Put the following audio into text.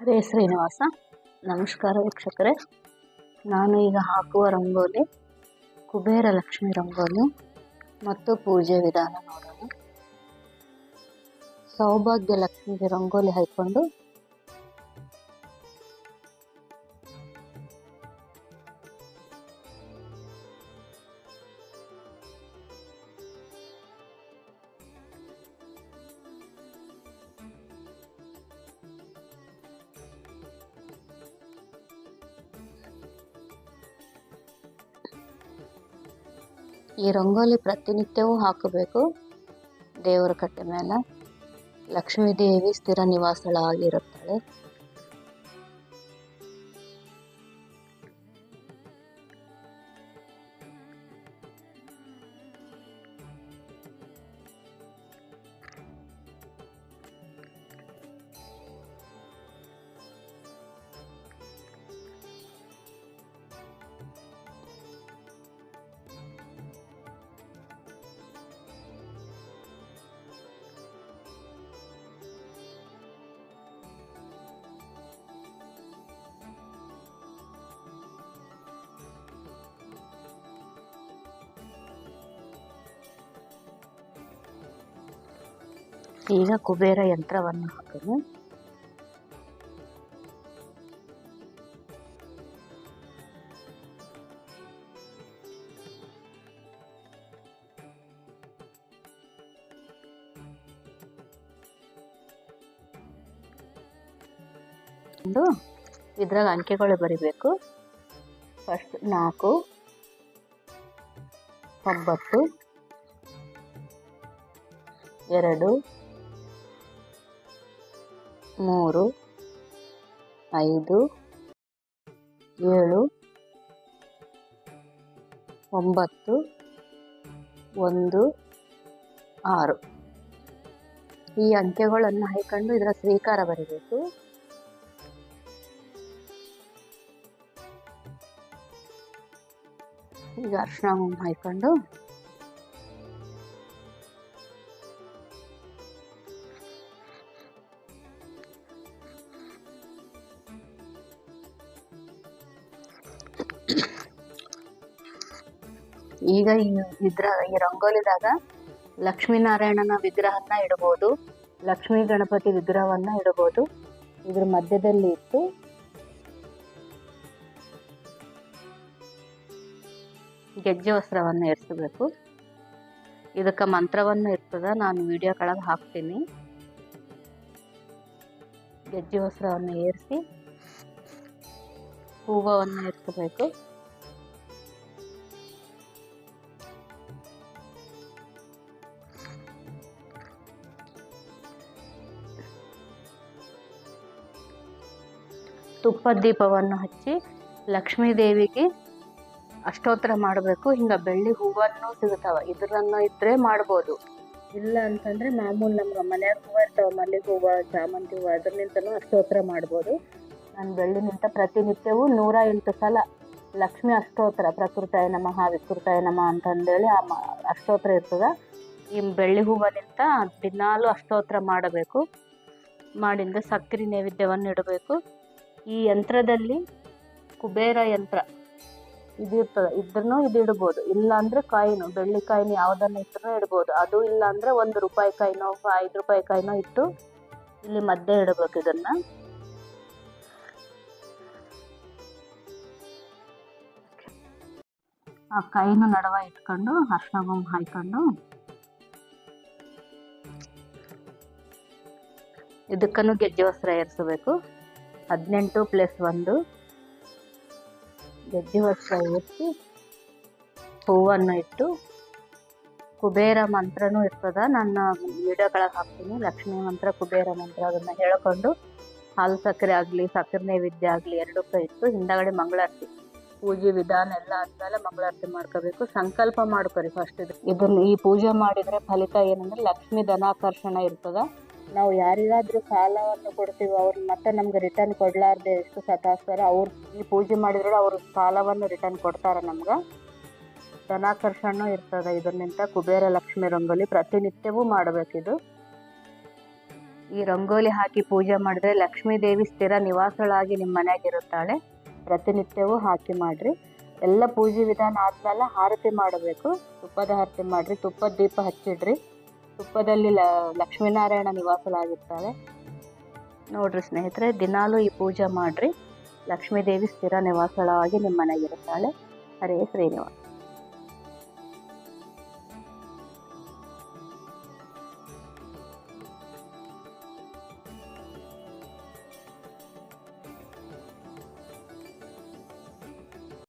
ಹರೇ ಶ್ರೀನಿವಾಸ. ನಮಸ್ಕಾರ ವೀಕ್ಷಕರೇ. ನಾನು ಈಗ ಹಾಕುವ ರಂಗೋಲಿ ಕುಬೇರ ಲಕ್ಷ್ಮಿ ರಂಗೋಲಿ ಮತ್ತು ಪೂಜೆ ವಿಧಾನ ನೋಡೋಣ. ಸೌಭಾಗ್ಯ ಲಕ್ಷ್ಮಿಗೆ ರಂಗೋಲಿ ಹಾಕ್ಕೊಂಡು ಈ ರಂಗೋಲಿ ಪ್ರತಿನಿತ್ಯವೂ ಹಾಕಬೇಕು. ದೇವರ ಕಟ್ಟೆ ಮೇಲೆ ಲಕ್ಷ್ಮೀ ದೇವಿ ಸ್ಥಿರ ನಿವಾಸಳಾಗಿರುತ್ತಾಳೆ. ಈಗ ಕುಬೇರ ಯಂತ್ರವನ್ನು ಒಂದು ಇದ್ರಾಗ ಅಂಕೆಗಳು ಬರಿಬೇಕು. ಫಸ್ಟ್ ನಾಲ್ಕು ಒಂಬತ್ತು ಎರಡು ಮೂರು, ಐದು, ಏಳು, ಒಂಬತ್ತು, ಒಂದು, ಆರು. ಈ ಅಂಕೆಗಳನ್ನು ಹಾಯ್ಕೊಂಡು ಇದರ ಸ್ವೀಕಾರ ಬರೀಬೇಕು. ಈಗ ಅರ್ಶಿನ ಹಾಯ್ಕೊಂಡು ಈಗ ಈ ಇದ್ರ ಈ ರಂಗೋಲಿದಾಗ ಲಕ್ಷ್ಮೀನಾರಾಯಣನ ವಿಗ್ರಹನ ಇಡಬಹುದು ಲಕ್ಷ್ಮೀ ಗಣಪತಿ ವಿಗ್ರಹವನ್ನ ಇಡಬಹುದು ಇದ್ರ ಮಧ್ಯದಲ್ಲಿ ಇಟ್ಟು ಗೆಜ್ಜೆ ವಸ್ತ್ರವನ್ನು ಏರಿಸಬೇಕು. ಇದಕ್ಕೆ ಮಂತ್ರವನ್ನು ಇರ್ತದ. ನಾನು ವಿಡಿಯೋ ಕೆಳಗೆ ಹಾಕ್ತೀನಿ. ಗೆಜ್ಜೆ ವಸ್ತ್ರವನ್ನು ಏರಿಸಿ ಹೂವವನ್ನು ಏರಿಸಬೇಕು. ತುಪ್ಪದ ದೀಪವನ್ನು ಹಚ್ಚಿ ಲಕ್ಷ್ಮೀ ದೇವಿಗೆ ಅಷ್ಟೋತ್ತರ ಮಾಡಬೇಕು. ಹಿಂಗೆ ಬೆಳ್ಳಿ ಹೂವನ್ನು ಸಿಗುತ್ತವೆ. ಇದರನ್ನು ಇದ್ರೆ ಮಾಡ್ಬೋದು. ಇಲ್ಲ ಅಂತಂದ್ರೆ ಮಾಮೂಲು ನಮ್ಗೆ ಮನೆಯಾಗ ಹೂವು ಇರ್ತಾವೆ ಮಲ್ಲಿಗೆ ಹೂವು ಚಾಮಂತಿ ಹೂವು ಅದ್ರನಿಂತನೂ ಅಷ್ಟೋತ್ತರ ಮಾಡ್ಬೋದು. ನಾನು ಬೆಳ್ಳಿನಿಂತ ಪ್ರತಿನಿತ್ಯವೂ ನೂರ ಎಂಟು ಸಲ ಲಕ್ಷ್ಮಿ ಅಷ್ಟೋತ್ತರ ಪ್ರಕೃತಾಯ ನಮಃ ವಿಕೃತಾಯ ನಮಃ ಅಂತಂದೇಳಿ ಆ ಮ ಅಷ್ಟೋತ್ತರ ಇರ್ತದೆ. ಈ ಬೆಳ್ಳಿ ಹೂವನಿಂತ ದಿನಾಲು ಅಷ್ಟೋತ್ತರ ಮಾಡಬೇಕು. ಮಾಡಿಂದ ಸಕ್ಕರೆ ನೈವೇದ್ಯವನ್ನು ಇಡಬೇಕು. ಈ ಯಂತ್ರದಲ್ಲಿ ಕುಬೇರ ಯಂತ್ರ ಇದಿರ್ತದೆ. ಇದ್ರೂ ಇದು ಇಡ್ಬೋದು ಇಲ್ಲ ಕಾಯಿನು, ಬೆಳ್ಳಿ ಕಾಯಿನ್ ಯಾವುದನ್ನು ಇಟ್ಟರೂ ಇಡ್ಬೋದು. ಅದು ಇಲ್ಲ ಅಂದ್ರೆ ಒಂದು ರೂಪಾಯಿ ಕಾಯಿನೋ, ಐದು ರೂಪಾಯಿ ಕಾಯಿನೋ ಇಟ್ಟು ಇಲ್ಲಿ ಮಧ್ಯೆ ಇಡಬೇಕು ಇದನ್ನ. ಆ ಕಾಯಿನ ನಡವ ಇಟ್ಕೊಂಡು, ಅರ್ಶನ ಕುಂಕುಮ ಹಾಕೊಂಡು ಇದಕ್ಕೂ ಗೆಜ್ಜೆ ವಸ್ತ್ರ ಏರಿಸಬೇಕು. ಹದಿನೆಂಟು ಪ್ಲಸ್ ಒಂದು. ಗೆಜ್ಜೆ ವರ್ಷ ಎತ್ತಿ ಹೂವನ್ನು ಇಟ್ಟು ಕುಬೇರ ಮಂತ್ರನೂ ಇರ್ತದ. ನನ್ನ ವಿಡಿಯೋಗಳಿಗೆ ಹಾಕ್ತೀನಿ. ಲಕ್ಷ್ಮೀ ಮಂತ್ರ, ಕುಬೇರ ಮಂತ್ರ ಅದನ್ನು ಹೇಳ್ಕೊಂಡು ಹಾಲು ಸಕ್ಕರೆ ಆಗಲಿ ಸಕ್ಕರೆ ನೈವೇದ್ಯ ಆಗಲಿ ಎರಡಕ್ಕೂ ಇತ್ತು ಹಿಂದಗಡೆ ಮಂಗಳಾರತಿ. ಪೂಜೆ ವಿಧಾನ ಎಲ್ಲ ಆದ್ಮೇಲೆ ಮಂಗಳಾರತಿ ಮಾಡ್ಕೋಬೇಕು. ಸಂಕಲ್ಪ ಮಾಡ್ಕೊರಿ ಫಸ್ಟ್ ಇದು ಇದನ್ನ ಈ ಪೂಜೆ ಮಾಡಿದರೆ ಫಲಿತ ಏನಂದ್ರೆ ಲಕ್ಷ್ಮೀ ಧನಾಕರ್ಷಣ ಇರ್ತದ. ನಾವು ಯಾರಿಗಾದ್ರೂ ಸಾಲವನ್ನು ಕೊಡ್ತೀವಿ ಅವ್ರು ಮತ್ತೆ ನಮ್ಗೆ ರಿಟರ್ನ್ ಕೊಡಲಾರ್ದೆ ಎಷ್ಟು ಸತಾಸ್ತಾರ, ಅವ್ರು ಈ ಪೂಜೆ ಮಾಡಿದ್ರೆ ಅವ್ರ ಸಾಲವನ್ನು ರಿಟರ್ನ್ ಕೊಡ್ತಾರೆ ನಮ್ಗೆ. ಧನಾಕರ್ಷಣ ಇರ್ತದೆ ಇದರಿಂದ ಕುಬೇರ ಲಕ್ಷ್ಮಿ ರಂಗೋಲಿ ಪ್ರತಿನಿತ್ಯವೂ ಮಾಡಬೇಕಿದು. ಈ ರಂಗೋಲಿ ಹಾಕಿ ಪೂಜೆ ಮಾಡಿದ್ರೆ ಲಕ್ಷ್ಮೀ ದೇವಿ ಸ್ಥಿರ ನಿವಾಸಳಾಗಿ ನಿಮ್ಮ ಮನೆಯಾಗಿರುತ್ತಾಳೆ ಪ್ರತಿನಿತ್ಯವೂ ಹಾಕಿ ಮಾಡಿರಿ. ಎಲ್ಲ ಪೂಜೆ ವಿಧಾನ ಆದ್ಮೇಲೆ ಆರತಿ ಮಾಡಬೇಕು. ತುಪ್ಪದ ಆರತಿ ಮಾಡಿರಿ. ತುಪ್ಪದ ದೀಪ ಹಚ್ಚಿಡ್ರಿ. ತುಪ್ಪದಲ್ಲಿ ಲ, ಲಕ್ಷ್ಮೀನಾರಾಯಣ ನಿವಾಸಳಾಗಿರ್ತಾಳೆ ನೋಡ್ರಿ ಸ್ನೇಹಿತರೆ, ದಿನಾಲೂ ಈ ಪೂಜೆ ಮಾಡಿರಿ. ಲಕ್ಷ್ಮೀದೇವಿ ಸ್ಥಿರ ನಿವಾಸಳಾಗಿ ನಿಮ್ಮ ಮನೆಗಿರುತ್ತಾಳೆ ಹರೇ ಶ್ರೀನಿವಾಸ.